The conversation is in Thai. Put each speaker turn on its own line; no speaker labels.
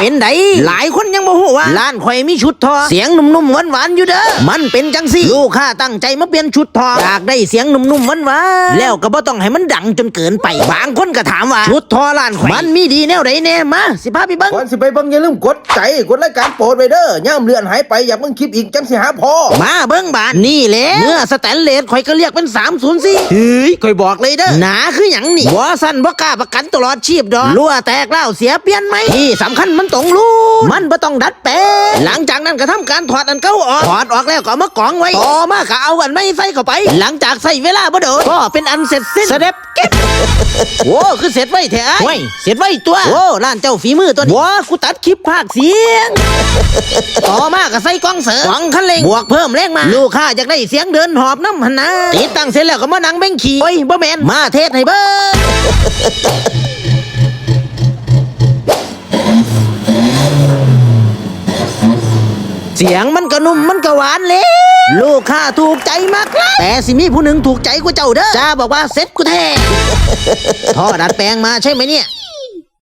เป็นไดหลายคนยังบ่ฮู้ว่าร้านข่อยมีชุดทอ เสียงนุ่มๆหวานๆอยู่เด้อมันเป็นจังซี่ลูกค้าตั้งใจมาเปลี่ยนชุดทออยากได้เสียงนุ่มๆหวานๆแล้วก็บ่ต้องให้มันดังจนเกินไปบางคนก็ถามว่าชุดทอร้านข่อยมันมีดีแนวใดแน่มาสิพาไปเบิ่ง
ก่อนสิไปเบิ่งอย่าลืมกดใจกดรายการโปรดไว้เด้อย่ามเลื่อนหายไปอยากเบิ่งคลิปอีกจังสิหาพอ
มาเบิ้งบานนี่แหละเนื้อสแตนเลสข่อยก็เรียกเป็น304เฮ้ยข่อยบอกเลยเด้อหนาคือหยังนี่บ่สั้นบ่กล้าประกันตลอดชีพดอกรั่วแตกเล่าวเสียเปลี่ยนไหมที่สำคัญมันตรงรูดมันบ่ต้องดัดแปลงหลังจากนั้นก็ทำการถอดอันเก่าออกถอดออกแล้วก็เอามากองไว้ต่อมาก็เอาอันไม่ใส่เข้าไป หลังจากใส่เวลาบ่โดนก็เป็นอันเสร็จสิ้นสเต็ปเก็บโอ้คือเสร็จไว้แท้ไว้ยเสร็จไว้ตัวโอ้ร้านเจ้าฝีมือตัวนี้ว้ากูตัดคลิปภาคเสียงต่อมาก็ใส่กล้องเสริมกล้องคันเร่งบวกเพิ่มแรงมาลูกค้าอยากได้เสียงเดินหอบน้ำหันนะติดตั้งเสร็จแล้วก็มานั่งเบ่งขี่โอ้ยบ่แมนมาเทศให้เบิ้ง เสียงมันก็นุ่มมันก็หวานเลยลูกค้าถูกใจมากเลยแต่สิมีผู้หนึ่งถูกใจกูเจ้าเด้อจ้าบอกว่าเซ็ตกูแท้ท่อดัดแปลงมาใช่ไหมเนี่ย